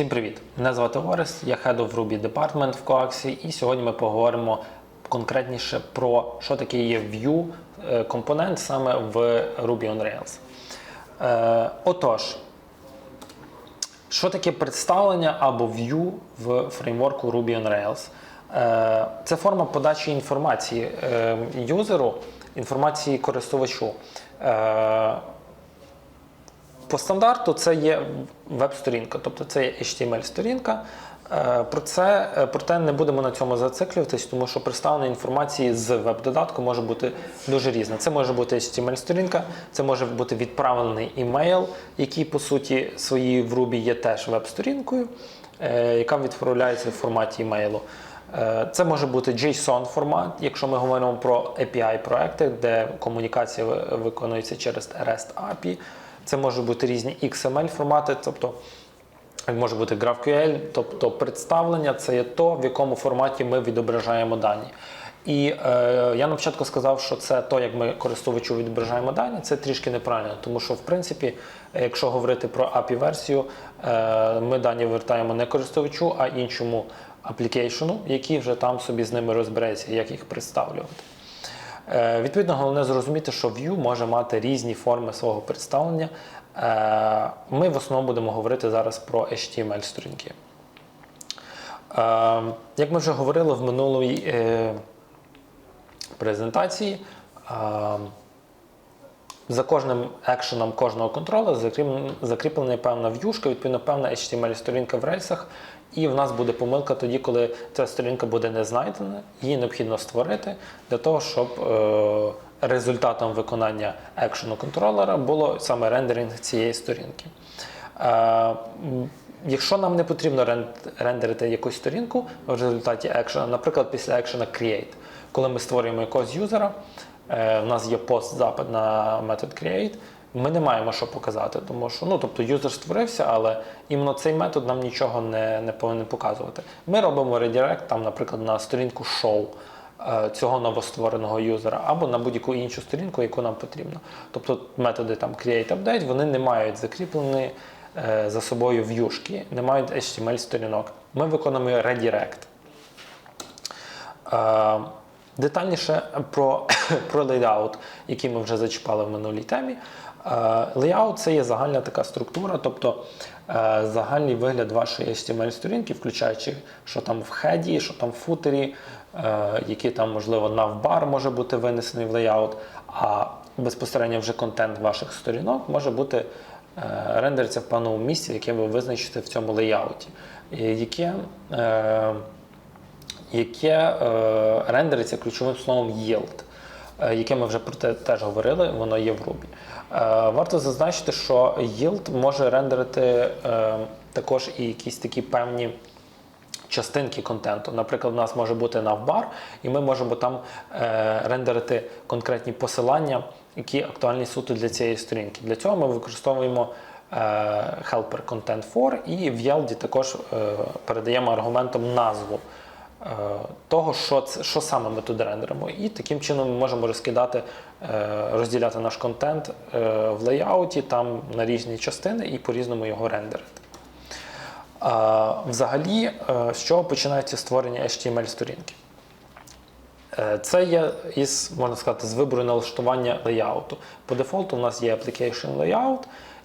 Всім привіт! Мене звати Орес, я Head of Ruby Department в Coaxi, і сьогодні ми поговоримо конкретніше про що таке є Vue е, компонент саме в Ruby on Rails. Е, отож, що таке представлення або View в фреймворку Ruby on Rails? Е, Це форма подачі інформації е, юзеру, інформації користувачу. Е, По стандарту це є веб-сторінка, тобто це є HTML-сторінка. Е, Про це, е, проте не будемо на цьому зациклюватись, тому що представлення інформації з веб-додатку може бути дуже різне. Це може бути HTML-сторінка, це може бути відправлений імейл, який по суті своїй в Ruby є теж веб-сторінкою, е, яка відправляється в форматі імейлу. Це може бути JSON формат, якщо ми говоримо про API проекти, де комунікація виконується через REST API. Це можуть бути різні XML формати, тобто може бути GraphQL, тобто представлення це є то, в якому форматі ми відображаємо дані. І е, я на початку сказав, що це то, як ми користувачу відображаємо дані, це трішки неправильно, тому що в принципі, якщо говорити про API-версію, е, ми дані вертаємо не користувачу, а іншому аплікейшену, який вже там собі з ними розбереться, як їх представлювати. Е, Відповідно, головне зрозуміти, що Vue може мати різні форми свого представлення. Е, Ми в основному будемо говорити зараз про HTML-сторінки. Е, Як ми вже говорили в минулій е, презентації, за кожним екшеном кожного закріплена, закріплена певна в'юшка, відповідно, певна HTML-сторінка в рельсах. І в нас буде помилка тоді, коли ця сторінка буде не знайдена, її необхідно створити для того, щоб е, результатом виконання екшену контролера було саме рендеринг цієї сторінки. Е, Якщо нам не потрібно рен- рендерити якусь сторінку в результаті екшена, наприклад, після екшена create, коли ми створюємо якогось юзера, е, в нас є пост-запит на метод create, ми не маємо що показати, тому що ну, тобто юзер створився, але іменно цей метод нам нічого не, не повинен показувати. Ми робимо редирект, там, наприклад, на сторінку show е, цього новоствореного юзера або на будь-яку іншу сторінку, яку нам потрібно. Тобто методи там create update, вони не мають закріплені е, за собою в'юшки, не мають HTML сторінок. Ми виконуємо. Е, Детальніше про, про layout, який ми вже зачіпали в минулій темі. Е, Layout це є загальна така структура, тобто е, загальний вигляд вашої HTML-сторінки, включаючи, що там в хеді, що там в футері, е, який там, можливо, навбар може бути винесений в layout, а безпосередньо вже контент ваших сторінок може бути рендериться в певному місці, яке ви визначите в цьому лейауті, яке яке е, рендериться ключовим словом yield, е, яке ми вже про те теж говорили, воно є в Ruby. Е, варто зазначити, що yield може рендерити е, також і якісь такі певні частинки контенту. Наприклад, у нас може бути навбар, і ми можемо там е, рендерити конкретні посилання, які актуальні суто для цієї сторінки. Для цього ми використовуємо е, helper content for і в Yield також е, передаємо аргументом назву того, що, що саме ми туди рендеримо. І таким чином ми можемо розкидати, е, розділяти наш контент е, в лейауті там на різні частини і по-різному його рендерити. Взагалі, е, з чого починається створення HTML-сторінки? Е, Це є із, можна сказати, з вибору налаштування лейауту. По дефолту у нас є application layout,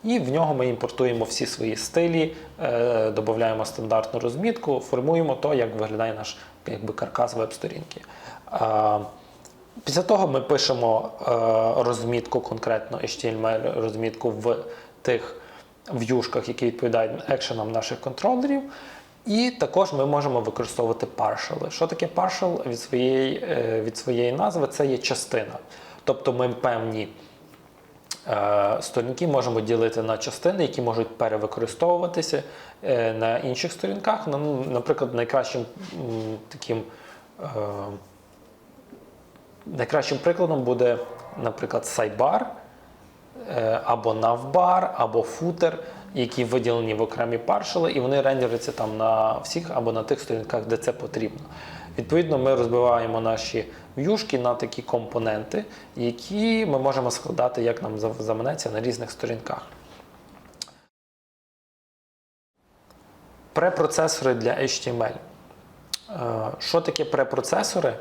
і в нього ми імпортуємо всі свої стилі, е, додаємо стандартну розмітку, формуємо то, як виглядає наш якби, каркас веб-сторінки. Після того ми пишемо е, розмітку, конкретно HTML розмітку в тих в'юшках, які відповідають екшенам наших контролерів. І також ми можемо використовувати partial. Що таке partial від своєї, е, від своєї назви? Це є частина. Тобто ми певні сторінки можемо ділити на частини, які можуть перевикористовуватися е, на інших сторінках. Ну, Наприклад, найкращим таким. е, Найкращим прикладом буде, наприклад, сайбар е, або навбар, або футер, які виділені в окремі паршали, і вони рендеряться там на всіх або на тих сторінках, де це потрібно. Відповідно, ми розбиваємо наші в'юшки на такі компоненти, які ми можемо складати, як нам заманеться, на різних сторінках. Препроцесори для HTML. Е, Що таке препроцесори?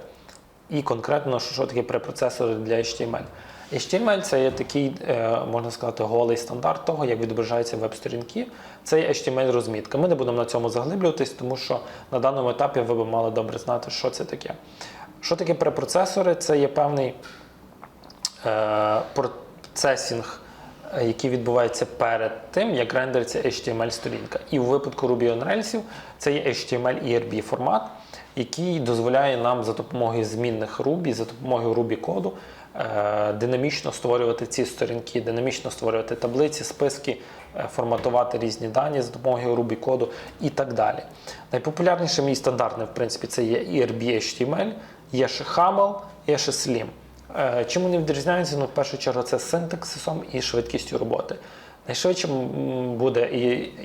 І конкретно, що таке препроцесори для HTML? HTML це є такий, е, можна сказати, голий стандарт того, як відображаються веб-сторінки. Це є HTML-розмітка. Ми не будемо на цьому заглиблюватись, тому що на даному етапі ви б мали добре знати, що це таке. Що таке препроцесори? Це є певний е, процесінг, який відбувається перед тим, як рендериться HTML-сторінка. І у випадку Ruby on Rails це є HTML ERB формат, який дозволяє нам за допомогою змінних Ruby, за допомогою Ruby коду динамічно створювати ці сторінки, динамічно створювати таблиці, списки, е, форматувати різні дані за допомогою Ruby коду і так далі. Найпопулярнішим і стандартним, в принципі, це є ERB HTML, є ще XAML, є ще Slim. Е, Чим вони відрізняються? Ну, в першу чергу, це синтаксисом і швидкістю роботи. Найшвидшим буде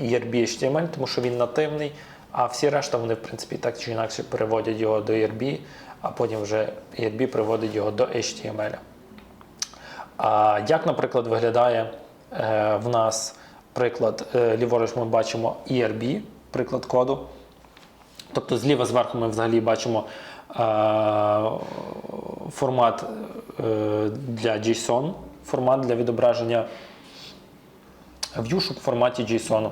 ERB HTML, тому що він нативний, а всі решта вони, в принципі, так чи інакше переводять його до ERB, а потім вже ERB приводить його до HTML. А як, наприклад, виглядає е, в нас приклад, е, ліворуч ми бачимо ERB, приклад коду. Тобто зліва зверху ми взагалі бачимо е, формат для JSON, формат для відображення в'юшок в форматі JSON.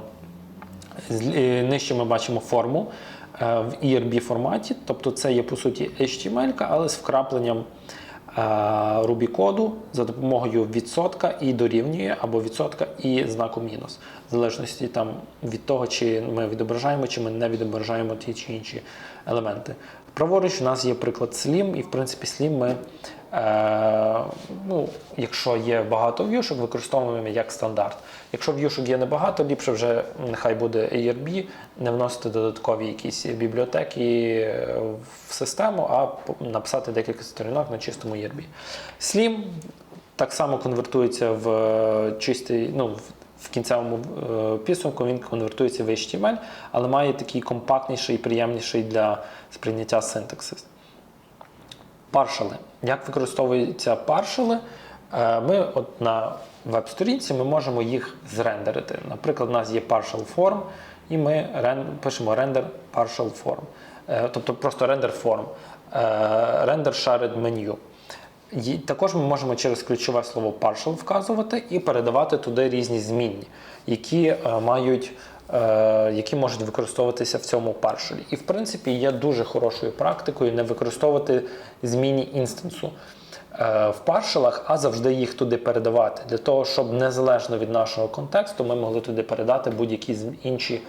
Нижче ми бачимо форму в ERB форматі, тобто це є по суті HTML, але з вкрапленням рубікоду за допомогою відсотка і дорівнює або відсотка і знаку мінус, в залежності там від того, чи ми відображаємо, чи ми не відображаємо ті чи інші елементи. Праворуч у нас є приклад Slim, і в принципі Slim ми, е, ну, якщо є багато в'юшок, використовуємо як стандарт. Якщо в'юшок є небагато, ліпше вже нехай буде ARB, не вносити додаткові якісь бібліотеки е, в систему, а написати декілька сторінок на чистому ARB. Slim так само конвертується в е, чистий, ну, в- кінцевому е, підсумку він конвертується в HTML, але має такий компактніший і приємніший для сприйняття синтаксис. Паршали. Як використовуються паршали? Е, Ми от на веб-сторінці ми можемо їх зрендерити. Наприклад, у нас є partial form, і ми пишемо render partial form. Е, Тобто просто render form, render shared menu. Також ми можемо через ключове слово partial вказувати і передавати туди різні змінні, які е, мають. е, Які можуть використовуватися в цьому паршалі. І в принципі є дуже хорошою практикою не використовувати змінні інстансу е, в паршалах, а завжди їх туди передавати. Для того, щоб незалежно від нашого контексту ми могли туди передати будь-які інші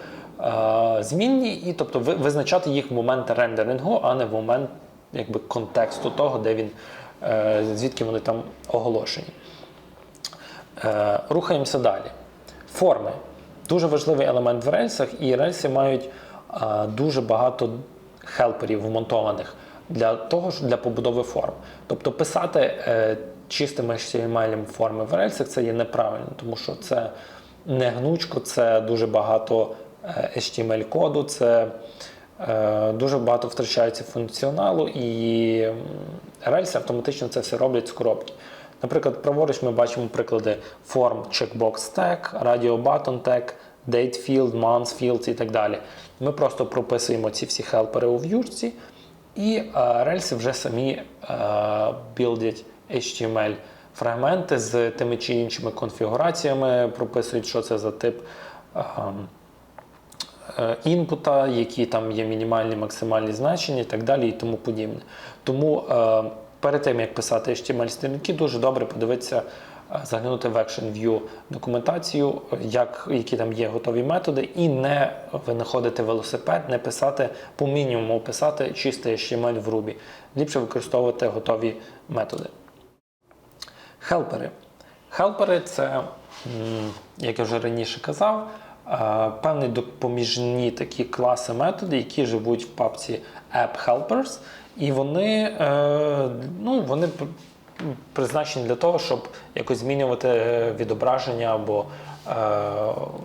змінні, і тобто ви- визначати їх в момент рендерингу, а не в момент якби, контексту того, де він, звідки вони там оголошені. Е, Рухаємося далі. Форми. Дуже важливий елемент в рельсах, і рельси мають е, дуже багато хелперів вмонтованих для того, ж- для побудови форм. Тобто писати е, чистим HTML форми в рельсах це є неправильно, тому що це не гнучко, це дуже багато е, HTML-коду, це е, дуже багато втрачається функціоналу, і рельси автоматично це все роблять з коробки. Наприклад, праворуч ми бачимо приклади форм checkbox tag, radio button tag, date field, month field і так далі. Ми просто прописуємо ці всі хелпери у в'юшці, і е, рельси вже самі е, білдять HTML фрагменти з тими чи іншими конфігураціями, прописують, що це за тип. Е, інпута, які там є мінімальні, максимальні значення і так далі, і тому подібне. Тому е, перед тим, як писати HTML-сторінки, дуже добре подивитися, е, заглянути в Action View документацію, як, які там є готові методи, і не винаходити велосипед, не писати по мінімуму, писати чистий HTML в Ruby. Ліпше використовувати готові методи. Хелпери. Хелпери це, як я вже раніше казав, певні допоміжні такі класи методи, які живуть в папці App Helpers, і вони, е, ну, вони призначені для того, щоб якось змінювати е, відображення або е,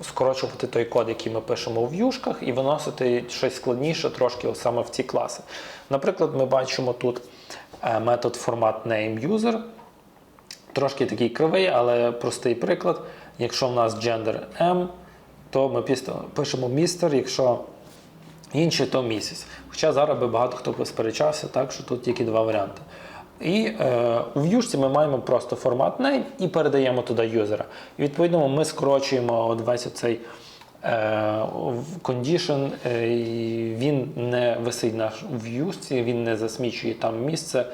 скорочувати той код, який ми пишемо у в'юшках, і виносити щось складніше трошки саме в ці класи. Наприклад, ми бачимо тут метод format name user. Трошки такий кривий, але простий приклад. Якщо в нас gender M, то ми пишемо містер, якщо інший то місяць. Хоча зараз би багато хто посперечався, так що тут тільки два варіанти. І е, у в'юшці ми маємо просто формат name і передаємо туди юзера. І відповідно ми скорочуємо от весь цей condition, е, він не висить на в'юшці, він не засмічує там місце,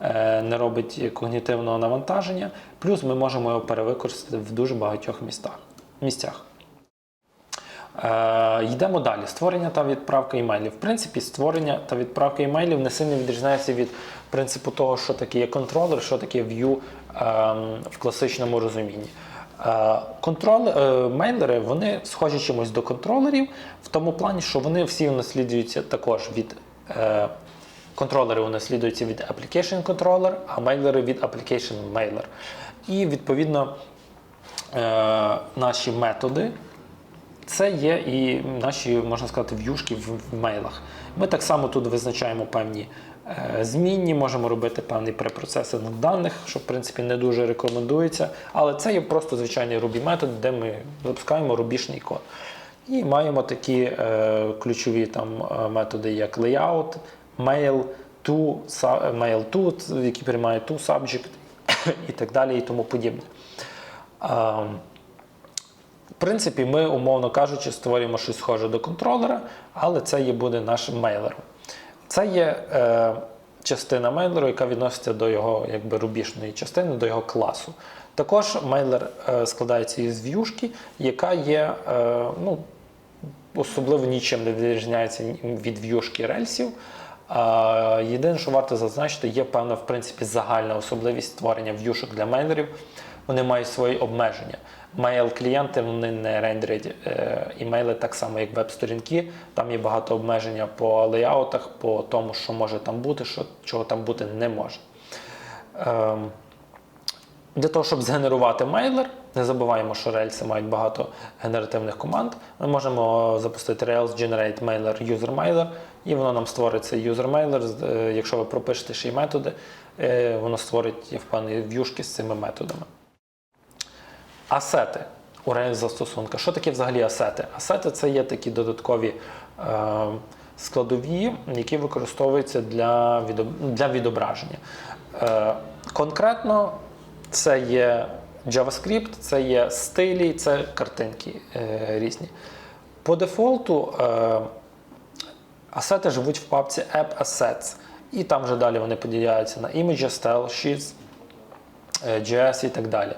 е, не робить когнітивного навантаження. Плюс ми можемо його перевикористати в дуже багатьох містах, місцях. Е, йдемо далі. Створення та відправка імейлів. В принципі, створення та відправка імейлів не сильно відрізняється від принципу того, що таке є контролер, що таке view ем, в класичному розумінні. Е, контрол, е, мейлери вони схожі чимось до контролерів в тому плані, що вони всі унаслідуються також від е, контролери унаслідуються від Application Controller, а мейлери від Application Mailer. І відповідно наші методи. Це є і наші, можна сказати, в'юшки в, мейлах. Ми так само тут визначаємо певні е, змінні, можемо робити певний препроцесинг даних, що в принципі не дуже рекомендується. Але це є просто звичайний Ruby метод, де ми запускаємо рубішний код. І маємо такі е, ключові там е, методи, як layout, mail, to, mail to, які приймають to subject і так далі, і тому подібне. Принципі, ми, умовно кажучи, створюємо щось схоже до контролера, але це є буде нашим мейлером. Це є е, частина мейлеру, яка відноситься до його якби, рубіжної частини, до його класу. Також мейлер е, складається із в'юшки, яка є е, ну, особливо нічим не відрізняється від в'юшки рельсів. А, Єдине, що варто зазначити, є певна в принципі загальна особливість створення в'юшок для мейлерів. Вони мають свої обмеження. Мейл-клієнти вони не рендерять е, імейли так само, як веб-сторінки. Там є багато обмеження по леяутах, по тому, що може там бути, що, чого там бути не може. Ем, для того, щоб згенерувати мейлер, не забуваємо, що рельси мають багато генеративних команд. Ми можемо запустити Rails Generate Mailer User Mailer, і воно нам створить цей user mailer. Е, Якщо ви пропишете ще й методи, е, воно створить я впевнений, в'юшки з цими методами. Асети у застосунка. Що таке взагалі асети? Асети це є такі додаткові е, складові, які використовуються для, для відображення. Е, конкретно це є JavaScript, це є стилі, це картинки е, різні. По дефолту е, асети живуть в папці App Assets, і там вже далі вони поділяються на Images, Style, Sheets, е, JS і так далі.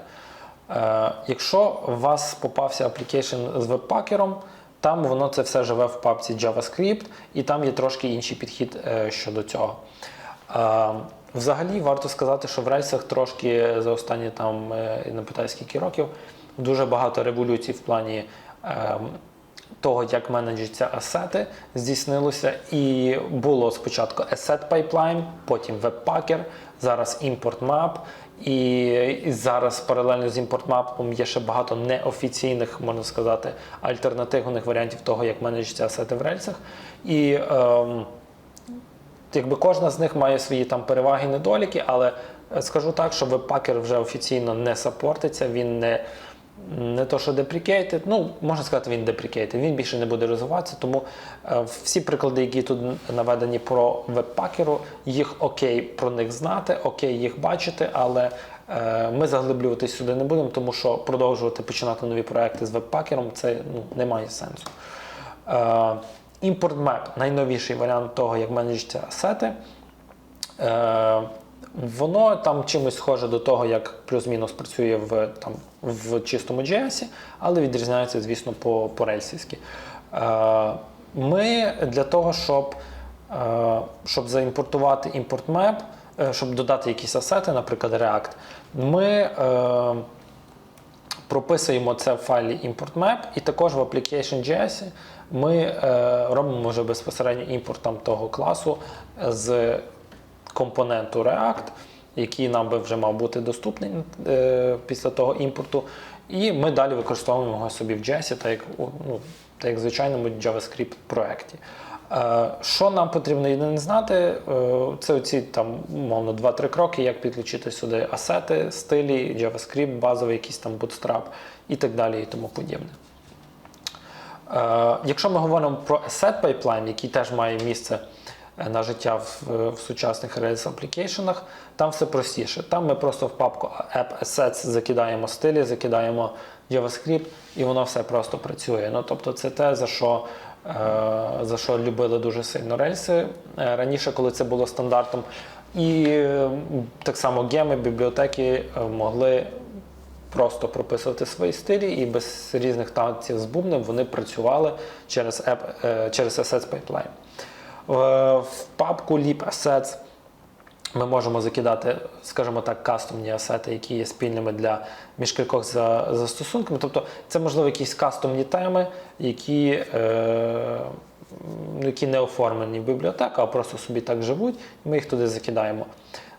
Е, Якщо у вас попався application з веб-пакером, там воно це все живе в папці JavaScript, і там є трошки інший підхід е, щодо цього. Е, Взагалі варто сказати, що в рельсах трошки за останні там не питаю скільки років дуже багато революцій в плані того, як менеджуються асети, здійснилося. І було спочатку asset pipeline, потім webpacker, зараз import map. І, і зараз паралельно з імпортмапом є ще багато неофіційних, можна сказати, альтернативних варіантів того, як менеджуються асети в рельсах. І ем, якби кожна з них має свої там переваги і недоліки, але е, скажу так, що веб-пакер вже офіційно не сапортиться, він не, не то, що deprecated, ну можна сказати, він deprecated, він більше не буде розвиватися. Тому е, всі приклади, які тут наведені про веб-пакеру, їх окей про них знати, окей їх бачити, але е, ми заглиблюватись сюди не будемо, тому що продовжувати починати нові проекти з веб-пакером це ну, не має сенсу. Е, Import Map найновіший варіант того, як менеджуються асети. Воно там чимось схоже до того, як плюс-мінус працює в, там, в чистому JS, але відрізняється, звісно, по, по рельсівськи. Е, ми для того, щоб, е, щоб заімпортувати map, е, щоб додати якісь асети, наприклад, React, ми е, прописуємо це в файлі import-map, і також в application.js ми е, робимо вже безпосередньо імпорт там того класу з компоненту React, який нам би вже мав бути доступний е, після того імпорту. І ми далі використовуємо його собі в JS, так як, ну, так як звичайному JavaScript проєкті. Е, Що нам потрібно єдине знати, е, це оці там, умовно, 2-3 кроки, як підключити сюди асети, стилі, JavaScript, базовий якийсь там Bootstrap і так далі, і тому подібне. Е, Якщо ми говоримо про Asset Pipeline, який теж має місце на життя в, в сучасних Rails аплікейшенах, там все простіше. Там ми просто в папку App Assets закидаємо стилі, закидаємо JavaScript, і воно все просто працює. Ну, тобто це те, за що, е, за що любили дуже сильно рельси е, раніше, коли це було стандартом. І е, так само геми, бібліотеки е, могли просто прописувати свої стилі і без різних танців з бубнем вони працювали через, app, е, через Assets Pipeline. Е, В папку Leap Assets ми можемо закидати, скажімо так, кастомні асети, які є спільними для між кількох застосунками. Тобто це можливо якісь кастомні теми, які, е, які не оформлені в бібліотеку, а просто собі так живуть, і ми їх туди закидаємо.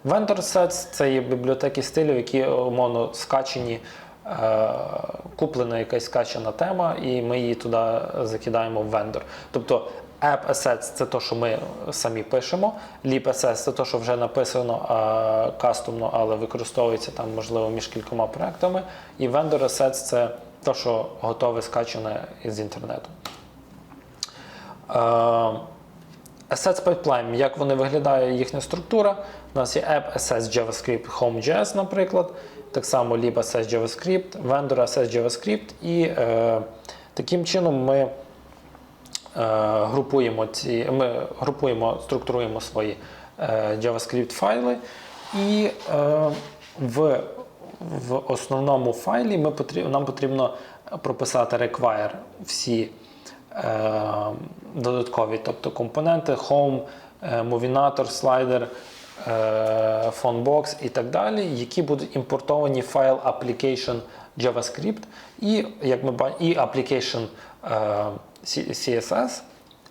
Vendor Sets – це є бібліотеки стилів, які умовно скачені, е, куплена якась скачана тема, і ми її туди закидаємо в вендор. Тобто App Assets – це те, що ми самі пишемо. Leap Assets – це те, що вже написано е, кастомно, але використовується там, можливо, між кількома проектами. І Vendor Assets – це те, що готове скачане із інтернету. Е, Assets Pipeline, як вони виглядає, їхня структура. У нас є App Assets JavaScript Home.js, наприклад. Так само Lib Assets JavaScript, Vendor Assets JavaScript. І е, таким чином ми групуємо ці, ми групуємо, структуруємо свої е, JavaScript файли. І е, в, в основному файлі ми потрібно, нам потрібно прописати require всі е, додаткові, тобто компоненти, home, е, movinator, е, phonebox і так далі, які будуть імпортовані в файл application JavaScript і, як ми і application е, CSS.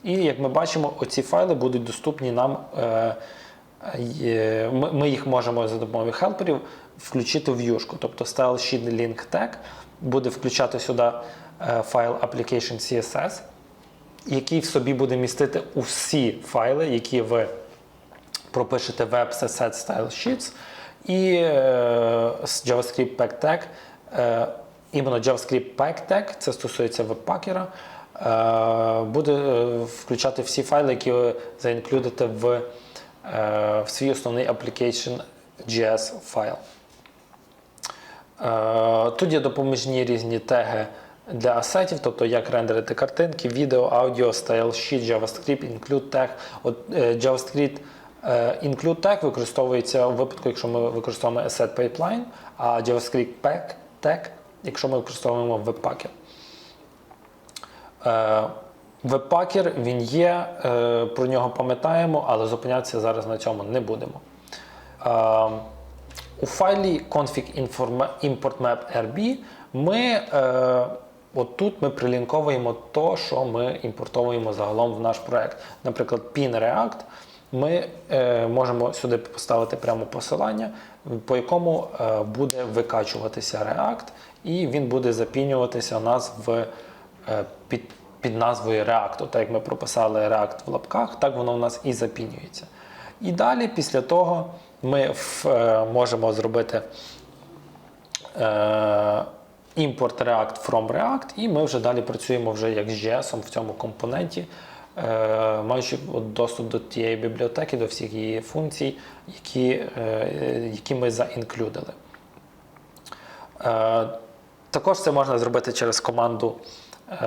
І як ми бачимо, оці файли будуть доступні нам. Е, ми, ми їх можемо за допомогою хелперів включити в юшку. Тобто style sheet link tag буде включати сюди е, файл application CSS, який в собі буде містити усі файли, які ви пропишете в set style sheets. І е, JavaScript pack tag, е, іменно JavaScript pack tag, це стосується веб-пакера, е, буде е, включати всі файли, які ви заінклюдите в, е, в свій основний application JS файл. Е, Тут є допоміжні різні теги для асетів, тобто як рендерити картинки, відео, аудіо, style sheet, JavaScript, include tag. От е, JavaScript е, include tag використовується у випадку, якщо ми використовуємо asset pipeline, а JavaScript pack tag, якщо ми використовуємо Webpacker. Е, Webpacker він є, е, про нього пам'ятаємо, але зупинятися зараз на цьому не будемо. Е, у файлі config import map rb ми отут ми прилінковуємо то, що ми імпортовуємо загалом в наш проект. Наприклад, pin React. Ми можемо сюди поставити прямо посилання, по якому буде викачуватися React, і він буде запінюватися у нас в, під, під назвою React. Так як ми прописали React в лапках, так воно у нас і запінюється. І далі, після того, ми в, е, можемо зробити е, імпорт React from React, і ми вже далі працюємо вже як з JS в цьому компоненті, е, маючи доступ до тієї бібліотеки, до всіх її функцій, які, е, які ми заінклюдили. Е, також це можна зробити через команду е,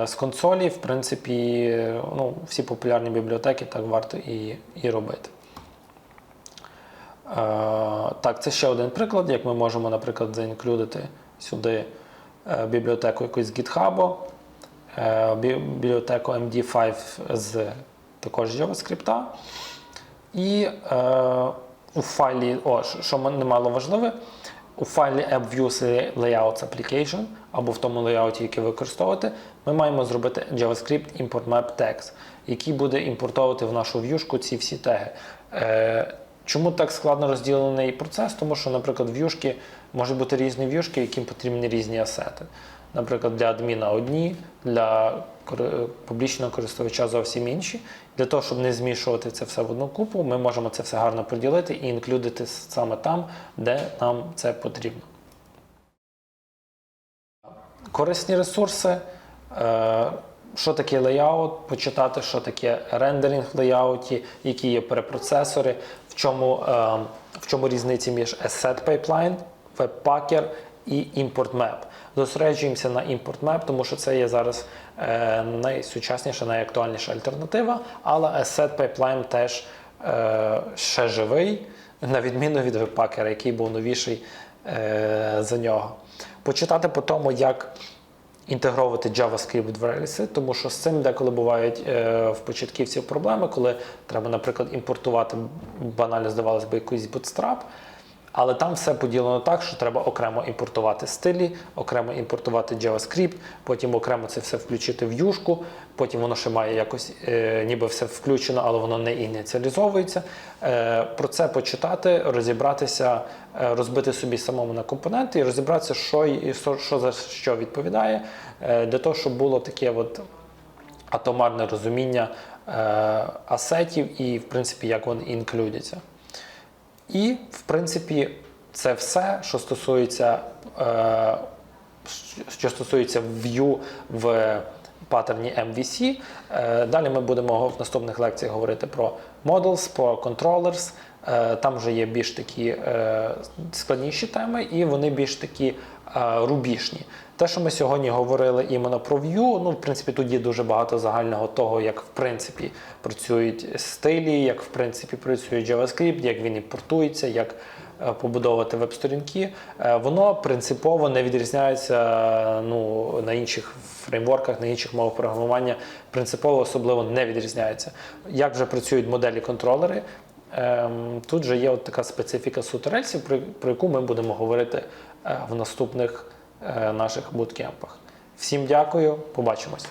з консолі. В принципі, е, ну, всі популярні бібліотеки так варто і, і робити. Е, Так, це ще один приклад, як ми можемо, наприклад, заінклюдити сюди е, бібліотеку якусь з GitHub, е, бібліотеку MD5 з також JavaScript. І е, у файлі, о, що немало важливе, у файлі AppViews Layouts Application або в тому лейауті, який ви використовуєте, ми маємо зробити JavaScript Import Map Tags, який буде імпортовувати в нашу в'юшку ці всі теги. Е, Чому так складно розділений процес? Тому що, наприклад, в'юшки можуть бути різні в'юшки, яким потрібні різні асети. Наприклад, для адміна одні, для публічного користувача зовсім інші. Для того, щоб не змішувати це все в одну купу, ми можемо це все гарно поділити і інклюдити саме там, де нам це потрібно. Корисні ресурси. Е, що таке лейаут, почитати, що таке рендеринг в лейауті, які є перепроцесори, в чому, е, в чому різниці між Asset Pipeline, Webpacker і Import Map. Зосереджуємося на Import Map, тому що це є зараз е, найсучасніша, найактуальніша альтернатива, але Asset Pipeline теж е, ще живий, на відміну від Webpacker, який був новіший е, за нього. Почитати по тому, як інтегровувати JavaScript в рельси, тому що з цим деколи бувають е, в початківців проблеми, коли треба, наприклад, імпортувати банально, здавалось би, якийсь bootstrap, але там все поділено так, що треба окремо імпортувати стилі, окремо імпортувати JavaScript, потім окремо це все включити в юшку, потім воно ще має якось е, ніби все включено, але воно не ініціалізовується. Е, про це почитати, розібратися, е, розбити собі самому на компоненти і розібратися, що, і- що, за що відповідає, е, для того, щоб було таке от атомарне розуміння е, асетів і, в принципі, як вони інклюдяться. І, в принципі, це все, що стосується, е, що стосується view в паттерні MVC. Е, далі ми будемо в наступних лекціях говорити про models, про controllers. Е, там вже є більш такі е, складніші теми, і вони більш такі е, рубіжні. Те, що ми сьогодні говорили іменно про Vue, ну, в принципі, тут є дуже багато загального того, як в принципі працюють стилі, як в принципі працює JavaScript, як він імпортується, як е, побудовувати веб-сторінки. Е, Воно принципово не відрізняється ну, на інших фреймворках, на інших мовах програмування. Принципово особливо не відрізняється. Як вже працюють моделі контролери, Ем, Тут же є от така специфіка сутерельців, про, яку ми будемо говорити е, в наступних наших буткемпах. Всім дякую, побачимось.